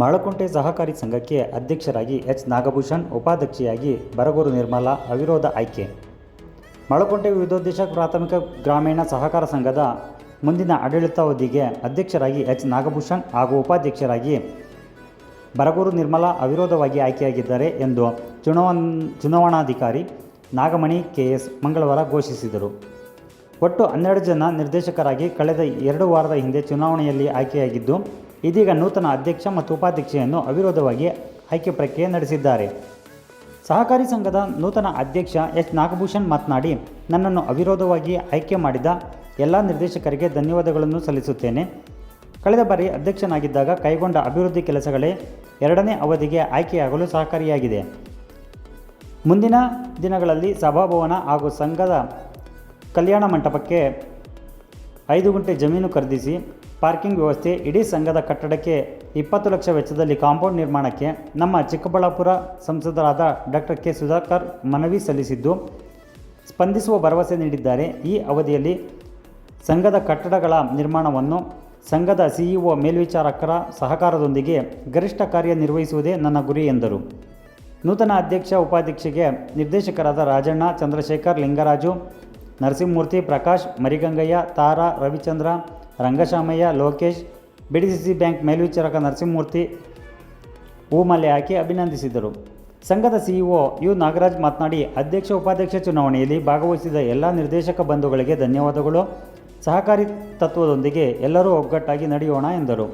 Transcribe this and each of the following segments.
ಮಾಳಕುಂಟೆ ಸಹಕಾರಿ ಸಂಘಕ್ಕೆ ಅಧ್ಯಕ್ಷರಾಗಿ ಎಚ್. ನಾಗಭೂಷಣ್, ಉಪಾಧ್ಯಕ್ಷೆಯಾಗಿ ಬರಗೂರು ನಿರ್ಮಲಾ, ಅವಿರೋಧ ಆಯ್ಕೆ. ಮಾಳಕುಂಟೆ ವಿವಿಧೋದ್ದೇಶ ಪ್ರಾಥಮಿಕ ಗ್ರಾಮೀಣ ಸಹಕಾರ ಸಂಘದ ಮುಂದಿನ ಆಡಳಿತಾವಧಿಗೆ ಅಧ್ಯಕ್ಷರಾಗಿ ಎಚ್. ನಾಗಭೂಷಣ್ ಹಾಗೂ ಉಪಾಧ್ಯಕ್ಷರಾಗಿ ಬರಗೂರು ನಿರ್ಮಲಾ ಅವಿರೋಧವಾಗಿ ಆಯ್ಕೆಯಾಗಿದ್ದಾರೆ ಎಂದು ಚುನಾವ ಚುನಾವಣಾಧಿಕಾರಿ ನಾಗಮಣಿ ಕೆಎಸ್ ಮಂಗಳವಾರ ಘೋಷಿಸಿದರು. ಒಟ್ಟು ಹನ್ನೆರಡು ಜನ ನಿರ್ದೇಶಕರಾಗಿ ಕಳೆದ ಎರಡು ವಾರದ ಹಿಂದೆ ಚುನಾವಣೆಯಲ್ಲಿ ಆಯ್ಕೆಯಾಗಿದ್ದು ಇದೀಗ ನೂತನ ಅಧ್ಯಕ್ಷ ಮತ್ತು ಉಪಾಧ್ಯಕ್ಷೆಯನ್ನು ಅವಿರೋಧವಾಗಿ ಆಯ್ಕೆ ಪ್ರಕ್ರಿಯೆ ನಡೆಸಿದ್ದಾರೆ. ಸಹಕಾರಿ ಸಂಘದ ನೂತನ ಅಧ್ಯಕ್ಷ ಎಸ್. ನಾಗಭೂಷಣ್ ಮಾತನಾಡಿ, ನನ್ನನ್ನು ಅವಿರೋಧವಾಗಿ ಆಯ್ಕೆ ಮಾಡಿದ ಎಲ್ಲ ನಿರ್ದೇಶಕರಿಗೆ ಧನ್ಯವಾದಗಳನ್ನು ಸಲ್ಲಿಸುತ್ತೇನೆ. ಕಳೆದ ಬಾರಿ ಅಧ್ಯಕ್ಷನಾಗಿದ್ದಾಗ ಕೈಗೊಂಡ ಅಭಿವೃದ್ಧಿ ಕೆಲಸಗಳೇ ಎರಡನೇ ಅವಧಿಗೆ ಆಯ್ಕೆಯಾಗಲು ಸಹಕಾರಿಯಾಗಿದೆ. ಮುಂದಿನ ದಿನಗಳಲ್ಲಿ ಸಭಾಭವನ ಹಾಗೂ ಸಂಘದ ಕಲ್ಯಾಣ ಮಂಟಪಕ್ಕೆ ಐದು ಗುಂಟೆ ಜಮೀನು ಖರೀದಿಸಿ ಪಾರ್ಕಿಂಗ್ ವ್ಯವಸ್ಥೆ ಇಡೀ ಸಂಘದ ಕಟ್ಟಡಕ್ಕೆ ಇಪ್ಪತ್ತು ಲಕ್ಷ ವೆಚ್ಚದಲ್ಲಿ ಕಾಂಪೌಂಡ್ ನಿರ್ಮಾಣಕ್ಕೆ ನಮ್ಮ ಚಿಕ್ಕಬಳ್ಳಾಪುರ ಸಂಸದರಾದ ಡಾಕ್ಟರ್ ಕೆ ಸುಧಾಕರ್ ಮನವಿ ಸಲ್ಲಿಸಿದ್ದು, ಸ್ಪಂದಿಸುವ ಭರವಸೆ ನೀಡಿದ್ದಾರೆ. ಈ ಅವಧಿಯಲ್ಲಿ ಸಂಘದ ಕಟ್ಟಡಗಳ ನಿರ್ಮಾಣವನ್ನು ಸಂಘದ ಸಿಇಒ ಮೇಲ್ವಿಚಾರಕರ ಸಹಕಾರದೊಂದಿಗೆ ಗರಿಷ್ಠ ಕಾರ್ಯನಿರ್ವಹಿಸುವುದೇ ನನ್ನ ಗುರಿ ಎಂದರು. ನೂತನ ಅಧ್ಯಕ್ಷ ಉಪಾಧ್ಯಕ್ಷೆಗೆ ನಿರ್ದೇಶಕರಾದ ರಾಜಣ್ಣ, ಚಂದ್ರಶೇಖರ್, ಲಿಂಗರಾಜು, ನರಸಿಂಹಮೂರ್ತಿ, ಪ್ರಕಾಶ್, ಮರಿಗಂಗಯ್ಯ, ತಾರಾ, ರವಿಚಂದ್ರ ರಂಗಶಾಮಯ್ಯ, ಲೋಕೇಶ್, ಬಿಡಿಸಿಸಿ ಬ್ಯಾಂಕ್ ಮೇಲ್ವಿಚಾರಕ ನರಸಿಂಹಮೂರ್ತಿ ಹೂಮಾಲೆ ಹಾಕಿ ಅಭಿನಂದಿಸಿದರು. ಸಂಘದ ಸಿಇಒ ಯು. ನಾಗರಾಜ್ ಮಾತನಾಡಿ, ಅಧ್ಯಕ್ಷ, ಉಪಾಧ್ಯಕ್ಷ ಚುನಾವಣೆಯಲ್ಲಿ ಭಾಗವಹಿಸಿದ ಎಲ್ಲ ನಿರ್ದೇಶಕ ಬಂಧುಗಳಿಗೆ ಧನ್ಯವಾದಗಳು. ಸಹಕಾರಿ ತತ್ವದೊಂದಿಗೆ ಎಲ್ಲರೂ ಒಗ್ಗಟ್ಟಾಗಿ ನಡೆಯೋಣ ಎಂದರು.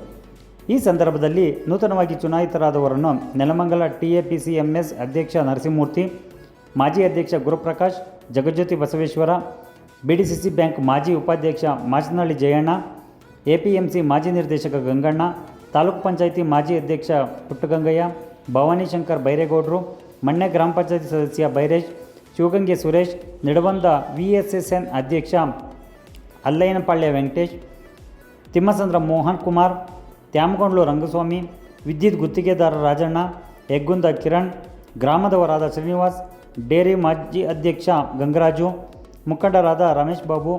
ಈ ಸಂದರ್ಭದಲ್ಲಿ ನೂತನವಾಗಿ ಚುನಾಯಿತರಾದವರನ್ನು ನೆಲಮಂಗಲ ಟಿಎಪಿಸಿಎಂಎಸ್ ಅಧ್ಯಕ್ಷ ನರಸಿಂಹಮೂರ್ತಿ, ಮಾಜಿ ಅಧ್ಯಕ್ಷ ಗುರುಪ್ರಕಾಶ್, ಜಗಜ್ಯೋತಿ ಬಸವೇಶ್ವರ ಬಿಡಿಸಿಸಿ ಬ್ಯಾಂಕ್ ಮಾಜಿ ಉಪಾಧ್ಯಕ್ಷ ಮಾಚನಹಳ್ಳಿ ಜಯಣ್ಣ, ಎಪಿಎಂಸಿ ಮಾಜಿ ನಿರ್ದೇಶಕ ಗಂಗಣ್ಣ, ತಾಲೂಕು ಪಂಚಾಯಿತಿ ಮಾಜಿ ಅಧ್ಯಕ್ಷ ಪುಟ್ಟಗಂಗಯ್ಯ, ಭವಾನಿ ಶಂಕರ್ ಬೈರೇಗೌಡರು, ಮಣ್ಣೆ ಗ್ರಾಮ ಪಂಚಾಯತಿ ಸದಸ್ಯ Byresh, Shivagange Suresh Nidabandha V S S N ಅಧ್ಯಕ್ಷ ಅಲ್ಲಯ್ಯನಪಾಳ್ಯ ವೆಂಕಟೇಶ್, ತಿಮ್ಮಸಂದ್ರ ಮೋಹನ್ ಕುಮಾರ್, ತ್ಯಾಮಗೊಂಡ್ಲು ರಂಗಸ್ವಾಮಿ, ವಿದ್ಯುತ್ ಗುತ್ತಿಗೆದಾರ ರಾಜಣ್ಣ, ಹೆಗ್ಗುಂದ ಕಿರಣ್, ಗ್ರಾಮದವರಾದ ಶ್ರೀನಿವಾಸ್, ಡೇರಿ ಮಾಜಿ ಅಧ್ಯಕ್ಷ ಗಂಗರಾಜು ಮುಖಂಡರಾದ ರಮೇಶ್ ಬಾಬು,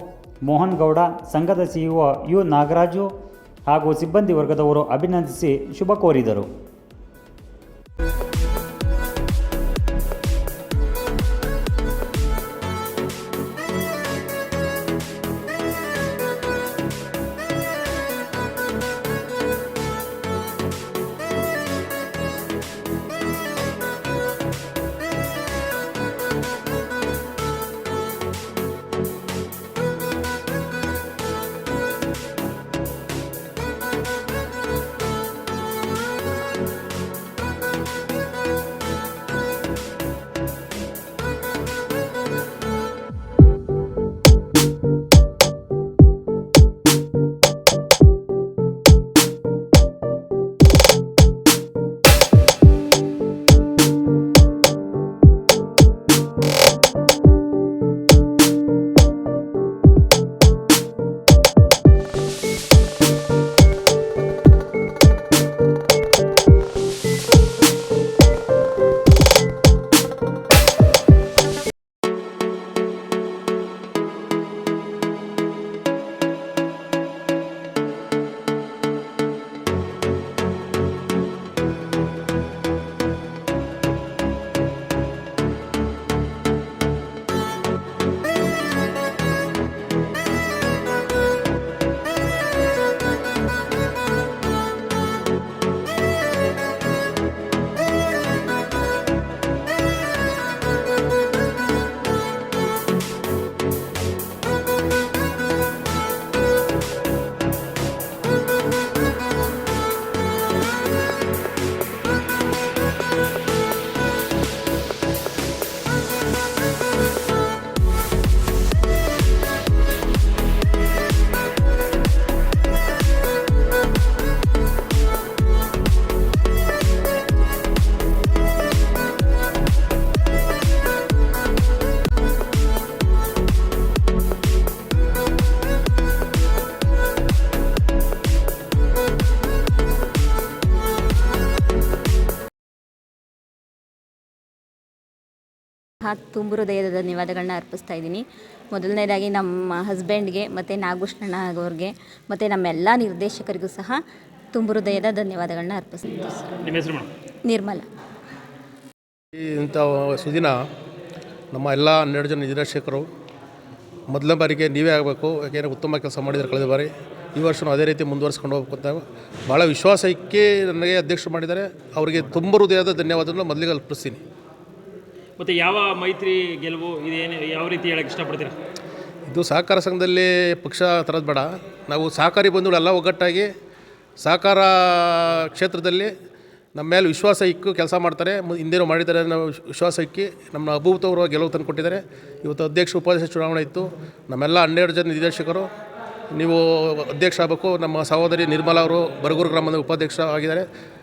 ಮೋಹನ್ ಗೌಡ, ಸಂಘದ ಸಿಇಒ ಯು ನಾಗರಾಜು ಹಾಗೂ ಸಿಬ್ಬಂದಿ ವರ್ಗದವರು ಅಭಿನಂದಿಸಿ ಶುಭ ಕೋರಿದರು. ಹಾರ್ಟ್ ತುಂಬ ಹೃದಯದ ಧನ್ಯವಾದಗಳನ್ನ ಅರ್ಪಿಸ್ತಾ ಇದ್ದೀನಿ. ಮೊದಲನೇದಾಗಿ ನಮ್ಮ ಹಸ್ಬೆಂಡ್ಗೆ ಮತ್ತು ನಾಗಭೂಷಣ ಆಗೋರಿಗೆ ಮತ್ತು ನಮ್ಮೆಲ್ಲ ನಿರ್ದೇಶಕರಿಗೂ ಸಹ ತುಂಬ ಹೃದಯದ ಧನ್ಯವಾದಗಳನ್ನ ಅರ್ಪಿಸ್ತೀನಿ. ನಿರ್ಮಲ. ಇಂಥ ಸುದಿನ ನಮ್ಮ ಎಲ್ಲ ಹನ್ನೆರಡು ಜನ ನಿರ್ದೇಶಕರು ಮೊದಲ ಬಾರಿಗೆ ನೀವೇ ಆಗಬೇಕು ಯಾಕೆಂದರೆ ಉತ್ತಮ ಕೆಲಸ ಮಾಡಿದರೆ ಕಳೆದ ಬಾರಿ. ಈ ವರ್ಷವೂ ಅದೇ ರೀತಿ ಮುಂದುವರಿಸ್ಕೊಂಡು ಹೋಗ್ಬೇಕು ಅಂತ ಭಾಳ ವಿಶ್ವಾಸ ಇಕ್ಕಿ ನನಗೆ ಅಧ್ಯಕ್ಷರು ಮಾಡಿದ್ದಾರೆ. ಅವರಿಗೆ ತುಂಬ ಹೃದಯದ ಧನ್ಯವಾದಗಳು ಮೊದಲಿಗೆ ಅರ್ಪಿಸ್ತೀನಿ. ಮತ್ತು ಯಾವ ಮೈತ್ರಿ ಗೆಲುವು ಇದೇನು ಯಾವ ರೀತಿ ಹೇಳಕ್ಕೆ ಇಷ್ಟಪಡ್ತೀರಾ? ಇದು ಸಹಕಾರ ಸಂಘದಲ್ಲಿ ಪಕ್ಷ ತರೋದು ಬೇಡ. ನಾವು ಸಹಕಾರಿ ಬಂಧುಗಳೆಲ್ಲ ಒಗ್ಗಟ್ಟಾಗಿ ಸಹಕಾರ ಕ್ಷೇತ್ರದಲ್ಲಿ ನಮ್ಮ ಮೇಲೆ ವಿಶ್ವಾಸ ಇಕ್ಕು ಕೆಲಸ ಮಾಡ್ತಾರೆ. ಹಿಂದೇನು ಮಾಡಿದ್ದಾರೆ ನಾವು ವಿಶ್- ವಿಶ್ವಾಸ ಇಕ್ಕಿ ನಮ್ಮ ಅಭೂತಪೂರ್ವ ಗೆಲುವು ತಂದು ಕೊಟ್ಟಿದ್ದಾರೆ. ಇವತ್ತು ಅಧ್ಯಕ್ಷ, ಉಪಾಧ್ಯಕ್ಷ ಚುನಾವಣೆ ಇತ್ತು. ನಮ್ಮೆಲ್ಲ ಹನ್ನೆರಡು ಜನ ನಿರ್ದೇಶಕರು. ನೀವು ಅಧ್ಯಕ್ಷ ಆಗಬೇಕು. ನಮ್ಮ ಸಹೋದರಿ ನಿರ್ಮಲಾ ಅವರು ಬರಗೂರು ಗ್ರಾಮದ ಉಪಾಧ್ಯಕ್ಷ ಆಗಿದ್ದಾರೆ.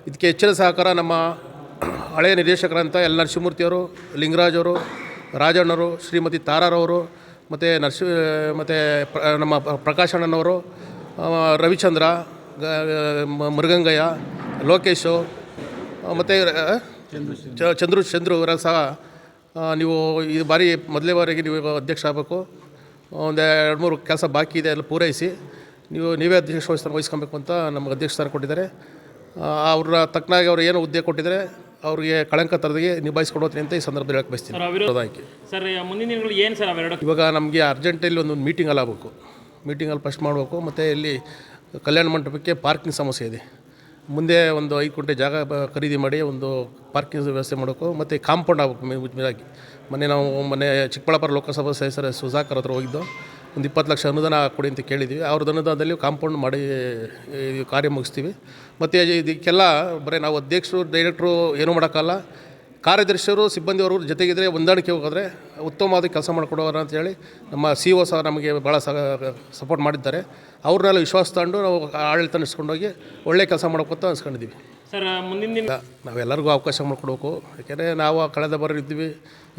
ಇದಕ್ಕೆ ಹೆಚ್ಚಿನ ಸಹಕಾರ ನಮ್ಮ ಹಳೆಯ ನಿರ್ದೇಶಕರಂತ ಎಲ್ ನರಸಿಂಹಮೂರ್ತಿಯವರು ಲಿಂಗರಾಜ್ ಅವರು ರಾಜಣ್ಣವರು ಶ್ರೀಮತಿ ತಾರಾರವರು ಮತ್ತು ನರಸಿ ಮತ್ತು ನಮ್ಮ ಪ್ರ- ಪ್ರಕಾಶ್ ಅಣ್ಣನವರು ಆ, ರವಿಚಂದ್ರ ಮೃಗಂಗಯ್ಯ ಲೋಕೇಶು ಮತ್ತು ಚಂದ್ರು ಚಂದ್ರು ಇವರ ಸಹ ನೀವು ಈ ಬಾರಿ ಮೊದಲೇ ಬಾರಿಗೆ ನೀವು ಅಧ್ಯಕ್ಷ ಆಗಬೇಕು. ಒಂದು ಎರಡು ಮೂರು ಕೆಲಸ ಬಾಕಿ ಇದೆ ಎಲ್ಲ ಪೂರೈಸಿ ನೀವು ನೀವೇ ಅಧ್ಯಕ್ಷ ವಹಿಸ್ತಾನೆ ವಹಿಸ್ಕೊಬೇಕು ಅಂತ ನಮ್ಗೆ ಅಧ್ಯಕ್ಷ ಸ್ಥಾನ ಕೊಟ್ಟಿದ್ದಾರೆ. ಅವ್ರ ತಕ್ಕನಾಗಿ ಅವ್ರು ಏನು ಹುದ್ದೆ ಕೊಟ್ಟಿದ್ದಾರೆ ಅವ್ರಿಗೆ ಕಳಂಕ ತರದಿಗೆ ನಿಭಾಯಿಸ್ಕೊಂಡು ಹೋಗ್ತೀನಿ ಅಂತ ಈ ಸಂದರ್ಭದಲ್ಲಿ ಹೇಳಕ್ಕೆ ಬಯಸ್ತೀನಿ. ಆಯ್ಕೆ ಸರ್ ಮುಂದಿನ ದಿನಗಳು ಏನು ಸರ್ ಅವೆರಡು ಇವಾಗ ನಮಗೆ ಅರ್ಜೆಂಟಲ್ಲಿ ಒಂದು ಮೀಟಿಂಗಲ್ಲಿ ಆಗಬೇಕು. ಮೀಟಿಂಗಲ್ಲಿ ಫಸ್ಟ್ ಮಾಡಬೇಕು ಮತ್ತು ಇಲ್ಲಿ ಕಲ್ಯಾಣ ಮಂಟಪಕ್ಕೆ ಪಾರ್ಕಿಂಗ್ ಸಮಸ್ಯೆ ಇದೆ. ಮುಂದೆ ಒಂದು ಐದು ಕುಂಟೆ ಜಾಗ ಖರೀದಿ ಮಾಡಿ ಒಂದು ಪಾರ್ಕಿಂಗ್ ವ್ಯವಸ್ಥೆ ಮಾಡಬೇಕು ಮತ್ತು ಕಾಂಪೌಂಡ್ ಆಗಬೇಕು ಮೇ ಮೊನ್ನೆ ನಾವು ಮೊನ್ನೆ ಚಿಕ್ಕಬಳ್ಳಾಪುರ ಲೋಕಸಭಾ ಸದಸ್ಯರ ಸುಧಾಕರ್ ಹತ್ರ ಹೋಗಿದ್ದು ಒಂದು ಇಪ್ಪತ್ತು ಲಕ್ಷ ಅನುದಾನ ಕೊಡಿ ಅಂತ ಕೇಳಿದ್ವಿ ಅವ್ರದ್ದು ಅನುದಾನದಲ್ಲಿ ಕಾಂಪೌಂಡ್ ಮಾಡಿ ಕಾರ್ಯ ಮುಗಿಸ್ತೀವಿ. ಮತ್ತು ಇದಕ್ಕೆಲ್ಲ ಬರೀ ನಾವು ಅಧ್ಯಕ್ಷರು, ಡೈರೆಕ್ಟ್ರು ಏನೂ ಮಾಡೋಕ್ಕಲ್ಲ. ಕಾರ್ಯದರ್ಶಿಯವರು, ಸಿಬ್ಬಂದಿಯವರು ಜೊತೆಗಿದ್ರೆ ಹೊಂದಾಣಿಕೆ ಹೋಗಿದ್ರೆ ಉತ್ತಮವಾದ ಕೆಲಸ ಮಾಡಿಕೊಡೋರು ಅಂತೇಳಿ ನಮ್ಮ ಸಿ ಒ ಸಹ ನಮಗೆ ಭಾಳ ಸಪೋರ್ಟ್ ಮಾಡಿದ್ದಾರೆ. ಅವ್ರನ್ನೆಲ್ಲ ವಿಶ್ವಾಸ ತಗೊಂಡು ನಾವು ಆಡಳಿತ ನಡೆಸ್ಕೊಂಡೋಗಿ ಒಳ್ಳೆ ಕೆಲಸ ಮಾಡ್ಕೊತ ಅನ್ಸ್ಕೊಂಡಿದ್ದೀವಿ. ಸರ್ ಮುಂದಿನ ದಿನ ನಾವೆಲ್ಲರಿಗೂ ಅವಕಾಶ ಮಾಡಿಕೊಡ್ಬೇಕು. ಯಾಕೆಂದರೆ ನಾವು ಕಳೆದ ಬಾರಿ ಇದ್ವಿ.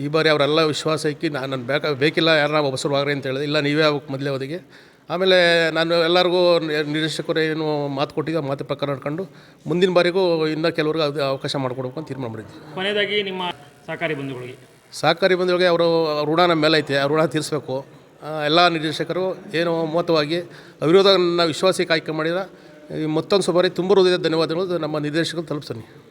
ಈ ಬಾರಿ ಅವರೆಲ್ಲ ವಿಶ್ವಾಸ ಇಕ್ಕಿ ನಾನು ನನ್ನ ಬೇಕ ಬೇಕಿಲ್ಲ ಯಾರನ್ನ ಹೊಸರುವಾಗ್ರಿ ಆಗ್ರಿ ಅಂತ ಹೇಳಿದೆ ಇಲ್ಲ ನೀವೇ ಆಗ್ಬೇಕು ಮೊದಲೇ ಅವಧಿಗೆ. ಆಮೇಲೆ ನಾನು ಎಲ್ಲರಿಗೂ ನಿರ್ದೇಶಕರು ಏನು ಮಾತು ಕೊಟ್ಟಿದ್ದೆ ಮಾತು ಪ್ರಕಾರ ನಡ್ಕೊಂಡು ಮುಂದಿನ ಬಾರಿಗೂ ಇನ್ನು ಕೆಲವ್ರಿಗೆ ಅದು ಅವಕಾಶ ಮಾಡಿಕೊಡ್ಬೇಕು ಅಂತ ತೀರ್ಮಾನ ಮಾಡಿದ್ವಿ. ಕೊನೆಯದಾಗಿ ನಿಮ್ಮ ಸಹಕಾರಿ ಬಂಧುಗಳಿಗೆ. ಸಹಕಾರಿ ಬಂಧುಗಳಿಗೆ ಅವರು ಋಣ ನಮ್ಮ ಮೇಲೆ ಐತೆ ಆ ಋಣ ತೀರಿಸಬೇಕು. ಎಲ್ಲ ನಿರ್ದೇಶಕರು ಏನು ಮಹತ್ವವಾಗಿ ಅವಿರೋಧ ವಿಶ್ವಾಸಕ್ಕೆ ಆಯ್ಕೆ ಮಾಡಿದ ಮತ್ತೊಂದು ಸಬಾರಿ ತುಂಬ ಧನ್ಯವಾದಗಳು. ನಮ್ಮ ನಿರ್ದೇಶಕರು ತಲುಪಿಸ್ತೀನಿ